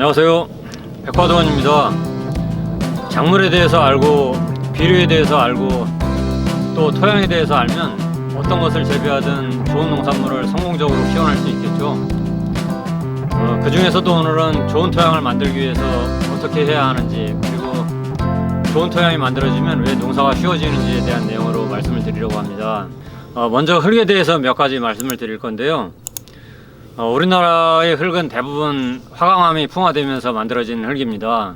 안녕하세요. 백화도원입니다. 작물에 대해서 알고 비료에 대해서 알고 또 토양에 대해서 알면 어떤 것을 재배하든 좋은 농산물을 성공적으로 키워낼 수 있겠죠. 어, 그 중에서도 오늘은 좋은 토양을 만들기 위해서 어떻게 해야 하는지 그리고 좋은 토양이 만들어지면 왜 농사가 쉬워지는지에 대한 내용으로 말씀을 드리려고 합니다. 어, 먼저 흙에 대해서 몇 가지 말씀을 드릴 건데요. 어, 우리나라의 흙은 대부분 화강암이 풍화되면서 만들어진 흙입니다.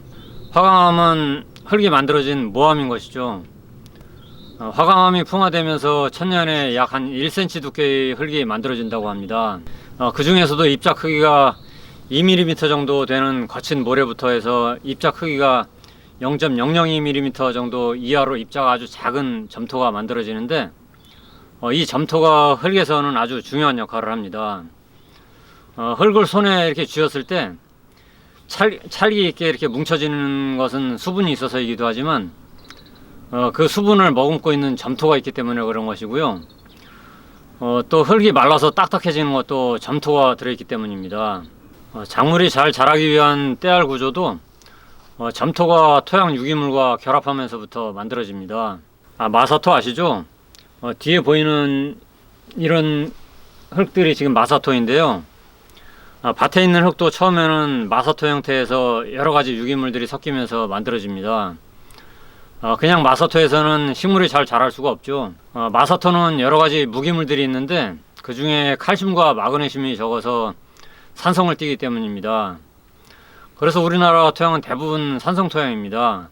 화강암은 흙이 만들어진 모암인 것이죠. 어, 화강암이 풍화되면서 천년에 약 한 1cm 두께의 흙이 만들어진다고 합니다. 어, 그 중에서도 입자 크기가 2mm 정도 되는 거친 모래부터 해서 입자 크기가 0.002mm 정도 이하로 입자가 아주 작은 점토가 만들어지는데 어, 이 점토가 흙에서는 아주 중요한 역할을 합니다. 어, 흙을 손에 이렇게 쥐었을 때 찰, 찰기 있게 이렇게 뭉쳐지는 것은 수분이 있어서이기도 하지만 어, 그 수분을 머금고 있는 점토가 있기 때문에 그런 것이고요. 어, 또 흙이 말라서 딱딱해지는 것도 점토가 들어있기 때문입니다. 어, 작물이 잘 자라기 위한 때알 구조도 어, 점토가 토양 유기물과 결합하면서부터 만들어집니다. 아, 마사토 아시죠? 어, 뒤에 보이는 이런 흙들이 지금 마사토인데요. 아, 밭에 있는 흙도 처음에는 마사토 형태에서 여러 가지 유기물들이 섞이면서 만들어집니다. 어, 그냥 마사토에서는 식물이 잘 자랄 수가 없죠. 어, 마사토는 여러 가지 무기물들이 있는데 그 중에 칼슘과 마그네슘이 적어서 산성을 띠기 때문입니다. 그래서 우리나라 토양은 대부분 산성 토양입니다.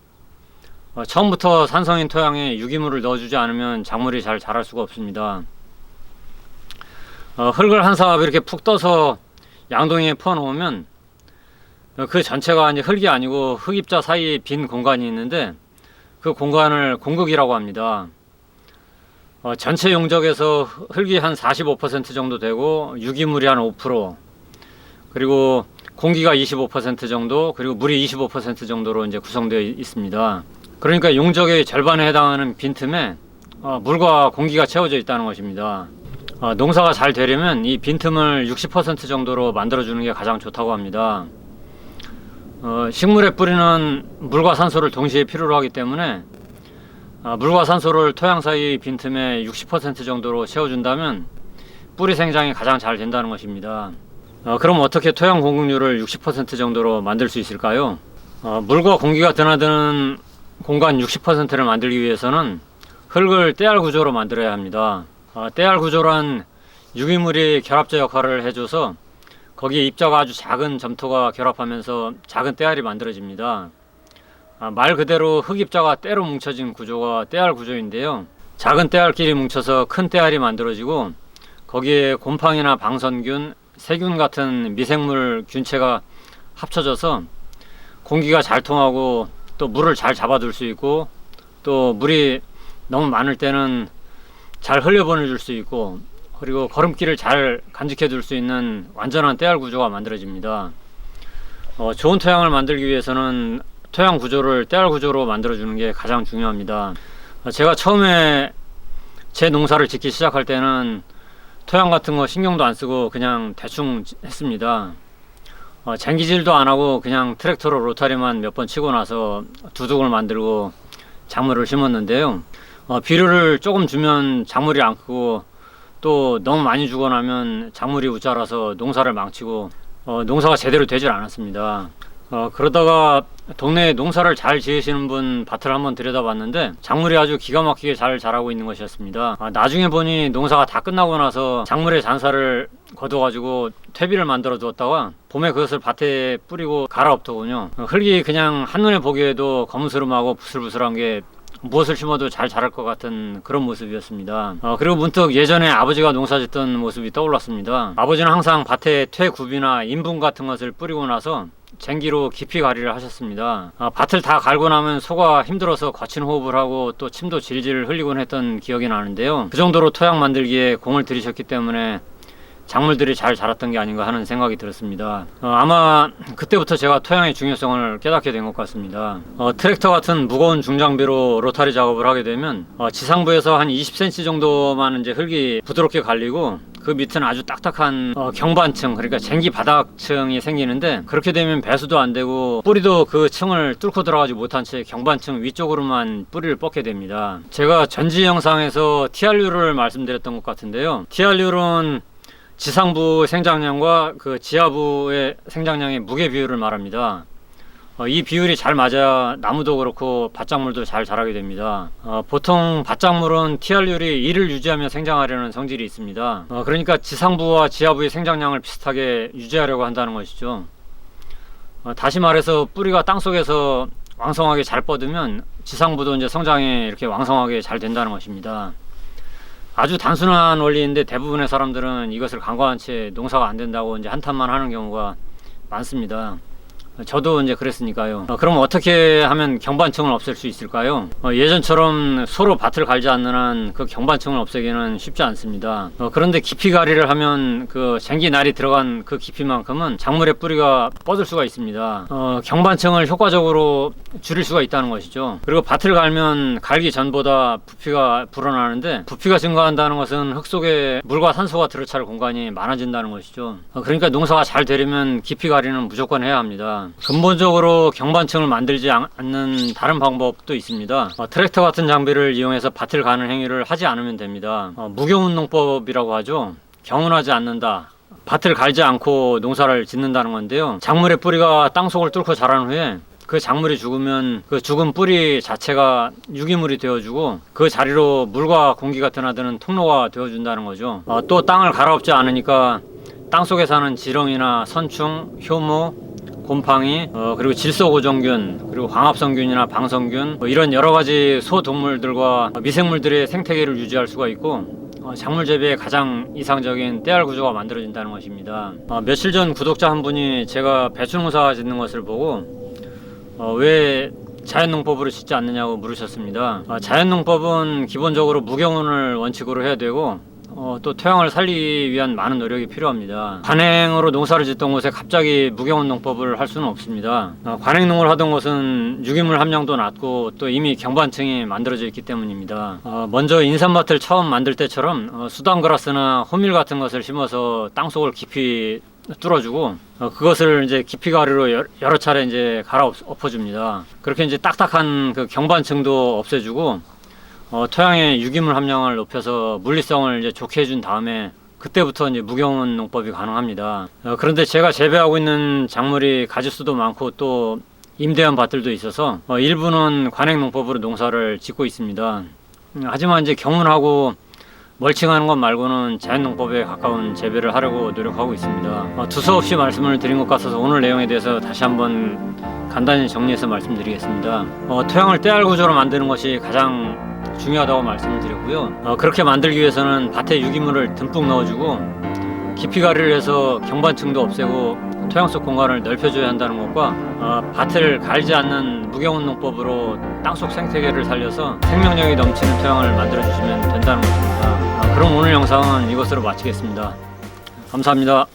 어, 처음부터 산성인 토양에 유기물을 넣어주지 않으면 작물이 잘 자랄 수가 없습니다. 어, 흙을 한 사업 이렇게 푹 떠서 양동이에 어, 그 전체가 이제 흙이 아니고 흙입자 사이에 빈 공간이 있는데 그 공간을 공극이라고 합니다. 어, 전체 용적에서 흙이 한 45% 정도 되고 유기물이 한 5% 그리고 공기가 25% 정도 그리고 물이 25% 정도로 이제 구성되어 있- 있습니다. 그러니까 용적의 절반에 해당하는 빈틈에 어, 물과 공기가 채워져 있다는 것입니다. 어, 농사가 잘 되려면 이 빈틈을 60% 정도로 만들어주는 게 가장 좋다고 합니다. 어, 식물에 뿌리는 물과 산소를 동시에 필요로 하기 때문에 어, 물과 산소를 토양 사이 빈틈에 60% 정도로 채워준다면 뿌리 생장이 가장 잘 된다는 것입니다. 어, 그럼 어떻게 토양 공급률을 60% 정도로 만들 수 있을까요? 어, 물과 공기가 드나드는 공간 60%를 만들기 위해서는 흙을 때알 구조로 만들어야 합니다. 어, 때알 구조란 유기물이 결합자 역할을 해줘서 거기에 입자가 아주 작은 점토가 결합하면서 작은 때알이 만들어집니다. 아, 말 그대로 흙입자가 때로 뭉쳐진 구조가 때알 구조인데요. 작은 때알끼리 뭉쳐서 큰 때알이 만들어지고 거기에 곰팡이나 방선균, 세균 같은 미생물 균체가 합쳐져서 공기가 잘 통하고 또 물을 잘 잡아둘 수 있고 또 물이 너무 많을 때는 잘 흘려보내줄 수 있고 그리고 걸음길을 잘 간직해 둘 수 있는 완전한 때알 구조가 만들어집니다. 어, 좋은 토양을 만들기 위해서는 토양 구조를 때알 구조로 만들어주는 게 가장 중요합니다. 어, 제가 처음에 제 농사를 짓기 시작할 때는 토양 같은 거 신경도 안 쓰고 그냥 대충 지- 했습니다. 어, 쟁기질도 안 하고 그냥 트랙터로 로타리만 몇 번 치고 나서 두둑을 만들고 작물을 심었는데요. 어, 비료를 조금 주면 작물이 안 크고 또 너무 많이 주고 나면 작물이 우자라서 농사를 망치고 어, 농사가 제대로 되질 않았습니다. 어, 그러다가 동네에 농사를 잘 지으시는 분 밭을 한번 들여다봤는데 작물이 아주 기가 막히게 잘 자라고 있는 것이었습니다. 아, 나중에 보니 농사가 다 끝나고 나서 작물의 잔사를 걷어가지고 퇴비를 만들어 두었다가 봄에 그것을 밭에 뿌리고 갈아엎더군요. 어, 흙이 그냥 한눈에 보기에도 검은스름하고 부슬부슬한 게 무엇을 심어도 잘 자랄 것 같은 그런 모습이었습니다. 어, 그리고 문득 예전에 아버지가 농사 짓던 모습이 떠올랐습니다. 아버지는 항상 밭에 퇴굽이나 인분 같은 것을 뿌리고 나서 쟁기로 깊이 가리를 하셨습니다. 아, 밭을 다 갈고 나면 소가 힘들어서 거친 호흡을 하고 또 침도 질질 흘리곤 했던 기억이 나는데요. 그 정도로 토양 만들기에 공을 들이셨기 때문에 작물들이 잘 자랐던 게 아닌가 하는 생각이 들었습니다. 어, 아마 그때부터 제가 토양의 중요성을 깨닫게 된 것 같습니다. 어, 트랙터 같은 무거운 중장비로 로타리 작업을 하게 되면 어, 지상부에서 한 20cm 정도만 이제 흙이 부드럽게 갈리고 그 밑은 아주 딱딱한 어, 경반층 그러니까 쟁기 바닥층이 생기는데 그렇게 되면 배수도 안 되고 뿌리도 그 층을 뚫고 들어가지 못한 채 경반층 위쪽으로만 뿌리를 뻗게 됩니다. 제가 전지 영상에서 TRU를 말씀드렸던 것 같은데요. TRU는 지상부 생장량과 그 지하부의 생장량의 무게 비율을 말합니다. 어, 이 비율이 잘 맞아야 나무도 그렇고 밭작물도 잘 자라게 됩니다. 어, 보통 밭작물은 TR율이 1을 유지하며 생장하려는 성질이 있습니다. 어, 그러니까 지상부와 지하부의 생장량을 비슷하게 유지하려고 한다는 것이죠. 어, 다시 말해서 뿌리가 땅 속에서 왕성하게 잘 뻗으면 지상부도 이제 성장에 이렇게 왕성하게 잘 된다는 것입니다. 아주 단순한 원리인데 대부분의 사람들은 이것을 간과한 채 농사가 안 된다고 이제 한탄만 하는 경우가 많습니다. 저도 이제 그랬으니까요. 어, 그럼 어떻게 하면 경반층을 없앨 수 있을까요? 어, 예전처럼 서로 밭을 갈지 않는 한 그 경반층을 없애기는 쉽지 않습니다. 어, 그런데 깊이 가리를 하면 그 쟁기 날이 들어간 그 깊이만큼은 작물의 뿌리가 뻗을 수가 있습니다. 어, 경반층을 효과적으로 줄일 수가 있다는 것이죠. 그리고 밭을 갈면 갈기 전보다 부피가 불어나는데 부피가 증가한다는 것은 흙 속에 물과 산소가 들어찰 공간이 많아진다는 것이죠. 어, 그러니까 농사가 잘 되려면 깊이 가리는 무조건 해야 합니다. 근본적으로 경반층을 만들지 않- 않는 다른 방법도 있습니다. 어, 트랙터 같은 장비를 이용해서 밭을 가는 행위를 하지 않으면 됩니다. 어, 무경운농법이라고 하죠. 경운하지 않는다. 밭을 갈지 않고 농사를 짓는다는 건데요. 작물의 뿌리가 땅속을 뚫고 자란 후에 그 작물이 죽으면 그 죽은 뿌리 자체가 유기물이 되어주고 그 자리로 물과 공기가 드나드는 통로가 되어준다는 거죠. 어, 또 땅을 갈아엎지 않으니까 땅 속에 사는 지렁이나 선충, 효모, 곰팡이, 어, 그리고 질소고정균, 그리고 광합성균이나 방성균 뭐 이런 여러 가지 소동물들과 미생물들의 생태계를 유지할 수가 있고 어, 작물 재배에 가장 이상적인 떼알 구조가 만들어진다는 것입니다. 어, 며칠 전 구독자 한 분이 제가 배추 농사 짓는 것을 보고 어, 왜 자연농법으로 짓지 않느냐고 물으셨습니다. 어, 자연농법은 기본적으로 무경운을 원칙으로 해야 되고 어, 또 토양을 살리기 위한 많은 노력이 필요합니다. 관행으로 농사를 짓던 곳에 갑자기 무경운 농법을 할 수는 없습니다. 어, 관행농을 하던 곳은 유기물 함량도 낮고 또 이미 경반층이 만들어져 있기 때문입니다. 어, 먼저 인삼밭을 처음 만들 때처럼 어, 수단그라스나 호밀 같은 것을 심어서 땅속을 깊이 뚫어주고 어, 그것을 이제 깊이 가루로 여- 여러 차례 이제 갈아 엎- 엎어줍니다. 그렇게 이제 딱딱한 그 경반층도 없애주고 어, 토양의 유기물 함량을 높여서 물리성을 이제 좋게 해준 다음에 그때부터 이제 무경운 농법이 가능합니다. 어, 그런데 제가 재배하고 있는 작물이 가지수도 많고 또 임대한 밭들도 있어서 어, 일부는 관행 농법으로 농사를 짓고 있습니다. 음, 하지만 이제 경운하고 멀칭하는 것 말고는 자연 농법에 가까운 재배를 하려고 노력하고 있습니다. 어, 두서없이 말씀을 드린 것 같아서 오늘 내용에 대해서 다시 한번 간단히 정리해서 말씀드리겠습니다. 어, 토양을 떼알 구조로 만드는 것이 가장 중요하다고 말씀을 드렸고요. 어, 그렇게 만들기 위해서는 밭에 유기물을 듬뿍 넣어주고 깊이 가리를 해서 경반층도 없애고 토양 속 공간을 넓혀줘야 한다는 것과 어, 밭을 갈지 않는 무경운 농법으로 땅속 생태계를 살려서 생명력이 넘치는 토양을 만들어 주시면 된다는 것입니다. 어, 그럼 오늘 영상은 이것으로 마치겠습니다. 감사합니다.